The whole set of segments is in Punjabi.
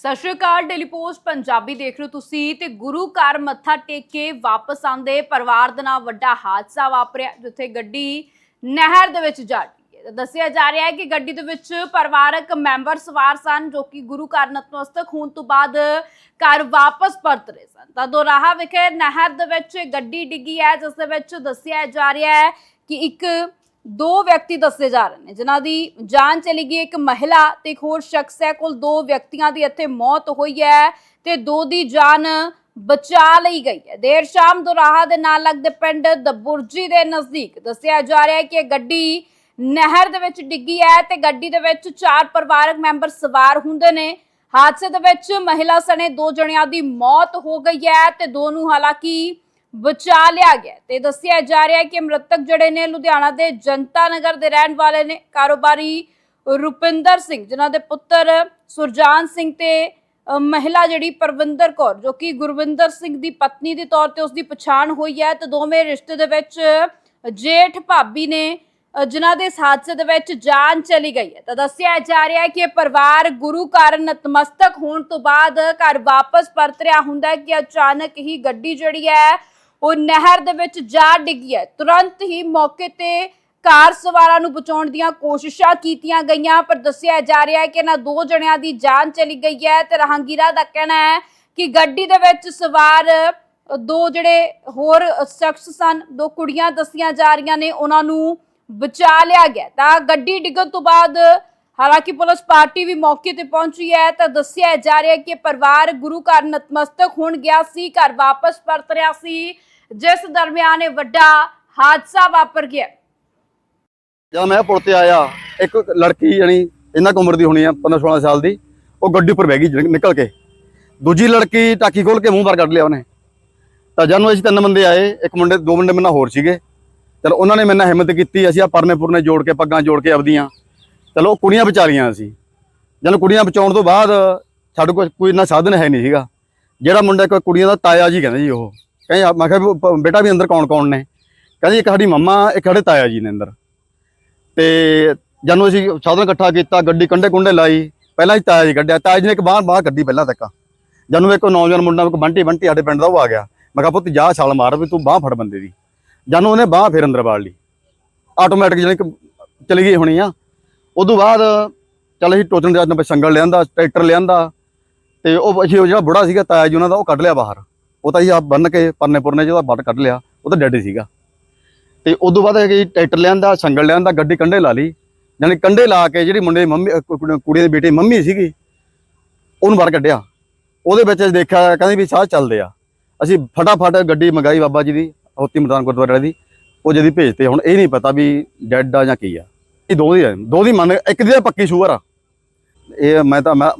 ਸਤਿ ਸ਼੍ਰੀ ਅਕਾਲ ਡੇਲੀ ਪੋਸਟ ਪੰਜਾਬੀ ਦੇਖ ਰਹੇ ਹੋ ਤੁਸੀਂ ਤੇ ਗੁਰੂ ਘਰ ਮੱਥਾ ਟੇਕ ਕੇ ਵਾਪਸ ਆਂਦੇ ਪਰਿਵਾਰ ਦੇ ਨਾਲ ਵੱਡਾ ਹਾਦਸਾ ਵਾਪਰਿਆ, ਜਿੱਥੇ ਗੱਡੀ ਨਹਿਰ ਦੇ ਵਿੱਚ ਜਾ ਡਿੱਗੀ ਹੈ। ਦੱਸਿਆ ਜਾ ਰਿਹਾ ਹੈ ਕਿ ਗੱਡੀ ਦੇ ਵਿੱਚ ਪਰਿਵਾਰਕ ਮੈਂਬਰ ਸਵਾਰ ਸਨ ਜੋ ਕਿ ਗੁਰੂ ਘਰ ਨਤਮਸਤਕ ਹੋਣ ਤੋਂ ਬਾਅਦ ਘਰ ਵਾਪਸ ਪਰਤ ਰਹੇ ਸਨ ਤਾਂ ਦੋਰਾਹਾ ਵਿਖੇ ਨਹਿਰ ਦੇ ਵਿੱਚ ਗੱਡੀ ਡਿੱਗੀ ਹੈ, ਜਿਸ ਦੇ ਵਿੱਚ ਦੱਸਿਆ ਜਾ ਰਿਹਾ ਹੈ ਕਿ ਇੱਕ ਦੋ ਵਿਅਕਤੀ ਦੱਸੇ ਜਾ ਰਹੇ ਨੇ, ਜਿਨ੍ਹਾਂ ਦੀ ਜਾਨ ਚਲੀ ਗਈ ਇੱਕ ਮਹਿਲਾ ਤੇ ਇੱਕ ਹੋਰ ਸ਼ਖਸ ਹੈ। ਕੋਲ ਦੋ ਵਿਅਕਤੀਆਂ ਦੀ ਇੱਥੇ ਮੌਤ ਹੋਈ ਹੈ ਤੇ ਦੋ ਦੀ ਜਾਨ ਬਚਾ ਲਈ ਗਈ ਹੈ। ਦੇਰ ਸ਼ਾਮ ਦੁਰਾਹਾ ਦੇ ਨਾਲ ਲੱਗਦੇ ਪਿੰਡ ਦਬੁਰਜੀ ਦੇ ਨਜ਼ਦੀਕ ਦੱਸਿਆ ਜਾ ਰਿਹਾ ਹੈ ਕਿ ਇਹ ਗੱਡੀ ਨਹਿਰ ਦੇ ਵਿੱਚ ਡਿੱਗੀ ਹੈ ਤੇ ਗੱਡੀ ਦੇ ਵਿੱਚ ਚਾਰ ਪਰਿਵਾਰਕ ਮੈਂਬਰ ਸਵਾਰ ਹੁੰਦੇ ਨੇ। ਹਾਦਸੇ ਦੇ ਵਿੱਚ ਮਹਿਲਾ ਸਣੇ ਦੋ ਜਣਿਆਂ ਦੀ ਮੌਤ ਹੋ ਗਈ ਹੈ ਤੇ ਦੋ ਨੂੰ ਹਾਲਾਂਕਿ ਬਚਾ ਲਿਆ ਗਿਆ ਤੇ ਦੱਸਿਆ ਜਾ ਰਿਹਾ ਹੈ ਕਿ ਮ੍ਰਿਤਕ ਜਿਹੜੇ ਨੇ ਲੁਧਿਆਣਾ ਦੇ ਜਨਤਾ ਨਗਰ ਦੇ ਰਹਿਣ ਵਾਲੇ ਨੇ ਕਾਰੋਬਾਰੀ ਰੁਪਿੰਦਰ ਸਿੰਘ ਜਿਨ੍ਹਾਂ ਦੇ ਪੁੱਤਰ ਸੁਰਜਾਨ ਸਿੰਘ ਤੇ ਮਹਿਲਾ ਜਿਹੜੀ ਪਰਵਿੰਦਰ ਕੌਰ ਜੋ ਕਿ ਗੁਰਵਿੰਦਰ ਸਿੰਘ ਦੀ ਪਤਨੀ ਦੇ ਤੌਰ ਤੇ ਉਸ ਦੀ ਪਛਾਣ ਹੋਈ ਹੈ। ਤੇ ਦੋਵੇਂ ਰਿਸ਼ਤੇ ਦੇ ਵਿੱਚ ਜੇਠ ਭਾਬੀ ਨੇ ਅ, ਜਿਨ੍ਹਾਂ ਦੇ ਇਸ ਹਾਦਸੇ ਦੇ ਵਿੱਚ ਜਾਨ ਚਲੀ ਗਈ ਹੈ। ਤਾਂ ਦੱਸਿਆ ਜਾ ਰਿਹਾ ਹੈ ਕਿ ਇਹ ਪਰਿਵਾਰ ਗੁਰੂ ਘਰ ਨਤਮਸਤਕ ਹੋਣ ਤੋਂ ਬਾਅਦ ਘਰ ਵਾਪਸ ਪਰਤ ਰਿਹਾ ਹੁੰਦਾ ਕਿ ਅਚਾਨਕ ਹੀ ਗੱਡੀ ਜਿਹੜੀ ਹੈ ਉਹ ਨਹਿਰ ਦੇ ਵਿੱਚ ਜਾ ਡਿੱਗੀ ਹੈ। ਤੁਰੰਤ ਹੀ ਮੌਕੇ ਤੇ ਕਾਰ ਸਵਾਰਾਂ ਨੂੰ ਬਚਾਉਣ ਦੀਆਂ ਕੋਸ਼ਿਸ਼ਾਂ ਕੀਤੀਆਂ ਗਈਆਂ, ਪਰ ਦੱਸਿਆ ਜਾ ਰਿਹਾ ਹੈ ਕਿ ਇਹਨਾਂ ਦੋ ਜਣਿਆਂ ਦੀ ਜਾਨ ਚਲੀ ਗਈ ਹੈ ਤੇ ਰਾਹਗੀਰਾਂ ਦਾ ਕਹਿਣਾ ਹੈ ਕਿ ਗੱਡੀ ਦੇ ਵਿੱਚ ਸਵਾਰ ਦੋ ਜਿਹੜੇ ਹੋਰ ਸ਼ਖਸ ਸਨ, ਦੋ ਕੁੜੀਆਂ ਦੱਸੀਆਂ ਜਾ ਰਹੀਆਂ ਨੇ, ਉਹਨਾਂ ਨੂੰ ਬਚਾ ਲਿਆ ਗਿਆ। ਤਾਂ ਗੱਡੀ ਡਿੱਗਣ ਤੋਂ ਬਾਅਦ ਹਾਲਾਂਕਿ ਪੁਲਿਸ ਪਾਰਟੀ ਵੀ ਮੌਕੇ ਤੇ ਪਹੁੰਚੀ ਹੈ ਤਾਂ ਦੱਸਿਆ ਜਾ ਰਿਹਾ ਹੈ ਕਿ ਪਰਿਵਾਰ ਗੁਰੂ ਘਰ ਨਤਮਸਤਕ ਹੋਣ ਗਿਆ ਸੀ, ਘਰ ਵਾਪਸ ਪਰਤ ਰਿਹਾ ਸੀ। ਜਿਸ ਦਰਮਿਆਨ ਇਹ ਵੱਡਾ ਹਾਦਸਾ ਵਾਪਰ ਗਿਆ। ਜਦ ਮੈਂ ਪੁਲ ਤੇ ਆਇਆ, ਇੱਕ ਲੜਕੀ ਜਣੀ ਇਹਨਾਂ ਕੁ ਉਮਰ ਦੀ ਹੋਣੀ ਆ 15 16 ਸਾਲ ਦੀ, ਉਹ ਗੱਡੀ ਉੱਪਰ ਬਹਿ ਗਈ ਨਿਕਲ ਕੇ। ਦੂਜੀ ਲੜਕੀ ਟਾਕੀ ਖੋਲ ਕੇ ਮੂੰਹ ਬਾਹਰ ਕੱਢ ਲਿਆ ਉਹਨੇ। ਤਾਂ ਜਦ ਨੂੰ ਅਸੀਂ ਤਿੰਨ ਬੰਦੇ ਆਏ, ਇੱਕ ਮੁੰਡੇ, ਦੋ ਮੁੰਡੇ ਮੇਰੇ ਨਾਲ ਹੋਰ ਸੀਗੇ। ਚਲੋ ਉਹਨਾਂ ਨੇ ਮੇਰੇ ਨਾਲ ਹਿੰਮਤ ਕੀਤੀ, ਅਸੀਂ ਆ ਪਰਨੇ ਪੁਰਨੇ ਜੋੜ ਕੇ ਪੱਗਾਂ ਜੋੜ ਕੇ ਆਪਦੀਆਂ। ਚਲੋ ਉਹ ਕੁੜੀਆਂ ਬਚਾ ਲਈਆਂ ਅਸੀਂ ਜਦੋਂ ਕੁੜੀਆਂ ਬਚਾਉਣ ਤੋਂ ਬਾਅਦ, ਸਾਡੇ ਕੋਲ ਕੋਈ ਇੰਨਾ ਸਾਧਨ ਹੈ ਨਹੀਂ ਸੀਗਾ। ਜਿਹੜਾ ਮੁੰਡਾ ਇੱਕ ਕੁੜੀਆਂ ਦਾ ਤਾਇਆ ਜੀ ਕਹਿੰਦੇ ਜੀ ਉਹ। ਕਹਿੰਦੇ ਮੈਂ ਕਿਹਾ ਵੀ ਬੇਟਾ ਵੀ ਅੰਦਰ ਕੌਣ ਕੌਣ ਨੇ? ਕਹਿੰਦੇ ਇੱਕ ਸਾਡੀ ਮੰਮਾ, ਇੱਕ ਸਾਡੇ ਤਾਇਆ ਜੀ ਨੇ ਅੰਦਰ। ਤੇ ਜਦੋਂ ਅਸੀਂ ਸਾਧਨ ਇਕੱਠਾ ਕੀਤਾ, ਗੱਡੀ ਕੰਡੇ ਕੁੰਡੇ ਲਾਈ, ਪਹਿਲਾਂ ਹੀ ਤਾਇਆ ਜੀ ਕੱਢਿਆ। ਤਾਇਆ ਜੀ ਨੇ ਇੱਕ ਬਾਹਰ ਬਾਹਰ ਕੱਢੀ ਪਹਿਲਾਂ ਤੱਕ। ਜਦੋਂ ਇੱਕ ਨੌਜਵਾਨ ਮੁੰਡਾ, ਇੱਕ ਬੰਟੀ ਬੰਟੀ ਸਾਡੇ ਪਿੰਡ ਦਾ, ਉਹ ਆ ਗਿਆ। ਮੈਂ ਕਿਹਾ, ਪੁੱਤ ਜਾ ਛਾਲ ਮਾਰ ਵੀ ਤੂੰ ਬਾਹ ਫੜ ਬੰਦੇ ਦੀ। ਜਦੋਂ ਉਹਨੇ ਬਾਹ ਫਿਰ ਅੰਦਰ ਵਾੜ ਲਈ। ਆਟੋਮੈਟਿਕ ਜਿਹੜੀ ਚਲੀ ਗਈ ਹੋਣੀ ਆ। ਉਦੋਂ ਬਾਅਦ ਚੱਲ ਅਸੀਂ ਟੋਚਣ ਦੇ ਨਾਲ ਸੰਗਲ ਲਿਆਂਦਾ, ਟਰੈਕਟਰ ਲਿਆਂਦਾ। ਤੇ ਉਹ ਅਸੀਂ ਉਹ ਜਿਹੜਾ ਬੁੜਾ ਸੀਗਾ, ਤਾਇਆ ਜੀ ਉਹਨਾਂ ਦਾ, ਉਹ ਕੱਢ ਲਿਆ ਬਾਹਰ। ਉਹ ਤਾਂ ਜੀ ਆ ਬੰਨ ਕੇ ਪਰਨੇ ਪੁਰਨੇ ਜਿਹਦਾ ਬੱਟ ਕੱਢ ਲਿਆ, ਉਹ ਤਾਂ ਡੈਡ ਹੀ ਸੀਗਾ। ਤੇ ਤੋਂ ਬਾਅਦ ਹੈਗੀ ਟਰੈਕਟਰ ਲਿਆਂਦਾ, ਸੰਗਲ ਲਿਆਂਦਾ, ਗੱਡੀ ਕੰਡੇ ਲਾ ਲਈ। ਯਾਨੀ ਕੰਡੇ ਲਾ ਕੇ ਜਿਹੜੀ ਮੁੰਡੇ ਦੀ ਮੰਮੀ ਕੁੜੀ ਕੁੜੀ ਦੀ ਬੇਟੀ ਮੰਮੀ ਸੀਗੀ, ਉਹਨੂੰ ਬਾਹਰ ਕੱਢਿਆ। ਉਹਦੇ ਵਿੱਚ ਅਸੀਂ ਦੇਖਿਆ, ਕਹਿੰਦੇ ਵੀ ਸਾਹ ਚੱਲਦੇ ਆ। ਅਸੀਂ ਫਟਾਫਟ ਗੱਡੀ ਮੰਗਾਈ ਬਾਬਾ ਜੀ ਦੀ, ਹੋਤੀ ਮਦਾਨ ਗੁਰਦੁਆਰੇ ਦੀ। ਉਹ ਜਦੀ ਭੇਜਤੇ, ਹੁਣ ਇਹ ਨਹੀਂ ਪਤਾ ਵੀ ਡੈਡ ਆ ਜਾਂ ਕੀ ਆ। ਇਹ ਦੋ ਦੀ ਆ, ਦੋ ਦੀ ਮੰਨ, ਇੱਕ ਦੀ ਪੱਕੀ ਸ਼ੂਅਰ ਆ। ਇਹ ਮੈਂ ਤਾਂ, ਮੈਂ,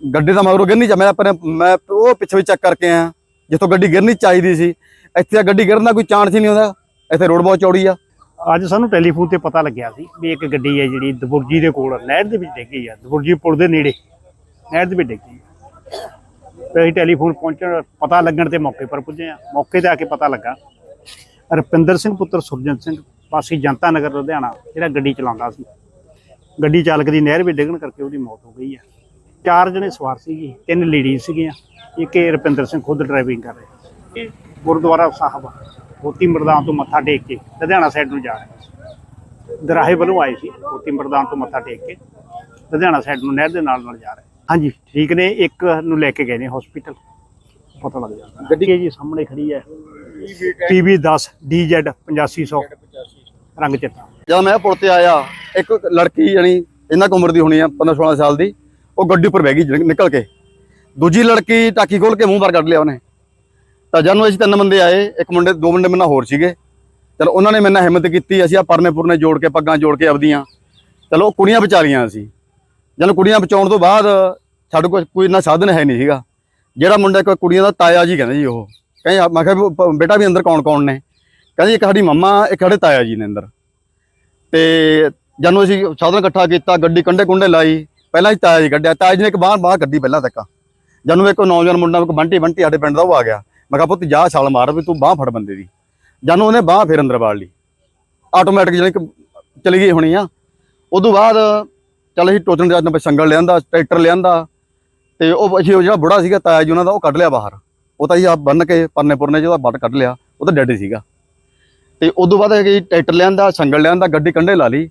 ਗੱਡੀ ਦਾ ਮਗਰੋਂ ਗਿਰਨੀ ਚਾ ਮੈਂ ਆਪਣੇ, ਮੈਂ ਉਹ ਪਿੱਛੇ ਵੀ ਚੈੱਕ ਕਰਕੇ ਆਇਆ। ਜਿੱਥੋਂ ਗੱਡੀ ਗਿਰਨੀ ਚਾਹੀਦੀ ਸੀ, ਇੱਥੇ ਤਾਂ ਗੱਡੀ ਗਿਰਨ ਦਾ ਕੋਈ ਚਾਂਸ ਹੀ ਨਹੀਂ ਹੁੰਦਾ, ਇੱਥੇ ਰੋਡ ਬਹੁਤ ਚੌੜੀ ਆ। ਅੱਜ ਸਾਨੂੰ ਟੈਲੀਫੋਨ ਤੇ ਪਤਾ ਲੱਗਿਆ ਸੀ ਵੀ ਇੱਕ ਗੱਡੀ ਹੈ ਜਿਹੜੀ ਦਬੁਰਜੀ ਦੇ ਕੋਲ, ਨਹਿਰ ਦੇ ਵਿੱਚ ਡਿੱਗੀ ਆ ਦਬੁਰਜੀ ਪੁਲ ਦੇ ਨੇੜੇ, ਨਹਿਰ ਦੇ ਵਿੱਚ ਡਿੱਗੀ ਤੇ ਅਸੀਂ ਟੈਲੀਫੋਨ ਪਹੁੰਚਣ, ਪਤਾ ਲੱਗਣ ਤੇ ਮੌਕੇ ਪਰ ਪੁੱਜੇ ਆ। ਮੌਕੇ ਤੇ ਆ ਕੇ ਪਤਾ ਲੱਗਾ, ਰੁਪਿੰਦਰ ਸਿੰਘ ਪੁੱਤਰ ਸੁਰਜਨ ਸਿੰਘ, ਵਾਸੀ ਜਨਤਾ ਨਗਰ ਲੁਧਿਆਣਾ, ਜਿਹੜਾ ਗੱਡੀ ਚਲਾਉਂਦਾ ਸੀ। ਗੱਡੀ ਚਾਲਕ ਦੀ ਨਹਿਰ ਵਿੱਚ ਡਿੱਗਣ ਕਰਕੇ ਉਹਦੀ ਮੌਤ ਹੋ ਗਈ ਆ। ਚਾਰ ਜਣੇ ਸਵਾਰ ਸੀਗੇ ਤਿੰਨ ਲੇਡੀਜ਼ ਸੀਗੀਆਂ ਇੱਕ ਇਹ ਰੁਪਿੰਦਰ ਸਿੰਘ ਖੁਦ ਡਰਾਈਵਿੰਗ ਕਰ ਰਿਹਾ ਸੀ। ਇਹ ਗੁਰਦੁਆਰਾ ਸਾਹਿਬ ਮੋਤੀ ਮਰਦਾਨ ਤੋਂ ਮੱਥਾ ਟੇਕ ਕੇ ਲੁਧਿਆਣਾ ਸਾਈਡ ਨੂੰ ਜਾ ਰਹੇ ਸੀ। ਦਰਾਹੇ ਵੱਲੋਂ ਆਏ ਸੀ ਮੋਤੀ ਮਰਦਾਨ ਤੋਂ ਮੱਥਾ ਟੇਕ ਕੇ ਲੁਧਿਆਣਾ ਸਾਈਡ ਨੂੰ ਨਹਿਰ ਦੇ ਨਾਲ ਨਾਲ ਜਾ ਰਹੇ। ਹਾਂਜੀ। ਠੀਕ ਨੇ ਇੱਕ ਨੂੰ ਲੈ ਕੇ ਗਏ ਨੇ ਹਸਪੀਟਲ ਪਤਾ ਲੱਗ ਜਾਂਦਾ। ਗੱਡੀ ਜੀ ਸਾਹਮਣੇ ਖੜੀ ਹੈ। PB 10 DZ 8500 ਰੰਗ ਚਿੱਟਾ। ਜਦ ਮੈਂ ਪੁਲ ਤੇ ਆਇਆ ਇੱਕ ਲੜਕੀ ਜਣੀ ਇਹਨਾਂ ਕੁ ਉਮਰ ਦੀ ਹੋਣੀ ਆ 15 16 ਸਾਲ ਦੀ। ਉਹ ਗੱਡੀ ਉੱਪਰ ਬਹਿ ਗਈ ਜਿਹੜੀ ਨਿਕਲ ਕੇ। ਦੂਜੀ ਲੜਕੀ ਟਾਕੀ ਖੋਲ ਕੇ ਮੂੰਹ ਬਾਹਰ ਕੱਢ ਲਿਆ ਉਹਨੇ। ਤਾਂ ਜਦੋਂ ਅਸੀਂ ਤਿੰਨ ਬੰਦੇ ਆਏ, ਇੱਕ ਮੁੰਡੇ, ਦੋ ਮੁੰਡੇ ਮੇਰੇ ਨਾਲ ਹੋਰ ਸੀਗੇ। ਚਲੋ ਉਹਨਾਂ ਨੇ ਮੇਰੇ ਹਿੰਮਤ ਕੀਤੀ, ਅਸੀਂ ਆ ਪਰਨੇ ਪੁਰਨੇ ਜੋੜ ਕੇ, ਪੱਗਾਂ ਜੋੜ ਕੇ ਆਪਦੀਆਂ। ਚਲੋ ਉਹ ਕੁੜੀਆਂ ਬਚਾ ਲਈਆਂ ਅਸੀਂ। ਜਦੋਂ ਕੁੜੀਆਂ ਬਚਾਉਣ ਤੋਂ ਬਾਅਦ ਸਾਡੇ ਕੋਲ ਕੋਈ ਇੰਨਾ ਸਾਧਨ ਹੈ ਨਹੀਂ ਸੀਗਾ। ਜਿਹੜਾ ਮੁੰਡਾ ਇੱਕ ਕੁੜੀਆਂ ਦਾ ਤਾਇਆ ਜੀ ਕਹਿੰਦੇ ਜੀ ਉਹ। ਕਹਿੰਦੇ ਮੈਂ ਕਿਹਾ ਬੇਟਾ ਵੀ ਅੰਦਰ ਕੌਣ ਕੌਣ ਨੇ? ਕਹਿੰਦੇ ਇੱਕ ਸਾਡੀ ਮੰਮਾ, ਇੱਕ ਸਾਡੇ ਤਾਇਆ ਜੀ ਨੇ ਅੰਦਰ। ਤੇ ਜਦੋਂ ਅਸੀਂ ਸਾਧਨ ਇਕੱਠਾ ਕੀਤਾ, ਗੱਡੀ ਕੰਡੇ ਕੁੰਡੇ ਲਾਈ। ਪਹਿਲਾਂ ਹੀ ਤਾਇਆ ਜੀ ਕੱਢਿਆ। ਤਾਇਆ ਜੀ ਨੇ ਇੱਕ ਬਾਹਰ ਬਾਹਰ ਕੱਢੀ ਪਹਿਲਾਂ ਤੱਕ। ਜਦੋਂ ਇੱਕ ਨੌਜਵਾਨ ਮੁੰਡਾ ਇੱਕ ਬੰਟੀ ਬੰਟੀ ਸਾਡੇ ਪਿੰਡ ਦਾ ਉਹ ਆ ਗਿਆ। ਮੈਂ ਕਿਹਾ ਪੁੱਤ ਜਾ ਛਾਲ ਮਾਰ ਵੀ ਤੂੰ ਬਾਹ ਫੜ ਬੰਦੇ ਦੀ। ਜਦੋਂ ਉਹਨੇ ਬਾਹ ਫਿਰ ਅੰਦਰ ਵਾੜ ਲਈ। ਆਟੋਮੈਟਿਕ ਜਿਹੜੀ ਚਲੀ ਗਈ ਹੋਣੀ ਆ। ਉਦੋਂ ਬਾਅਦ ਚੱਲ ਅਸੀਂ ਟੋਚਣ ਦੇ ਨਾਲ ਸੰਗਲ ਲਿਆਂਦਾ, ਟਰੈਕਟਰ ਲਿਆਂਦਾ। ਤੇ ਉਹ ਅਸੀਂ ਉਹ ਜਿਹੜਾ ਬੁੜਾ ਸੀਗਾ ਤਾਇਆ ਜੀ ਉਹਨਾਂ ਦਾ ਉਹ ਕੱਢ ਲਿਆ ਬਾਹਰ। ਉਹ ਤਾਂ ਜੀ ਆ ਬੰਨ ਕੇ ਪਰਨੇ ਪੁਰਨੇ ਜਿਹਦਾ ਬੱਟ ਕੱਢ ਲਿਆ। ਉਹ ਤਾਂ ਡੈਡ ਸੀਗਾ। ਤੇ ਉਦੋਂ ਬਾਅਦ ਹੈਗੀ ਟਰੈਕਟਰ ਲਿਆਂਦਾ, ਸੰਗਲ ਲਿਆਂਦਾ, ਗੱਡੀ ਕੰਢੇ ਲਾ ਲਈ।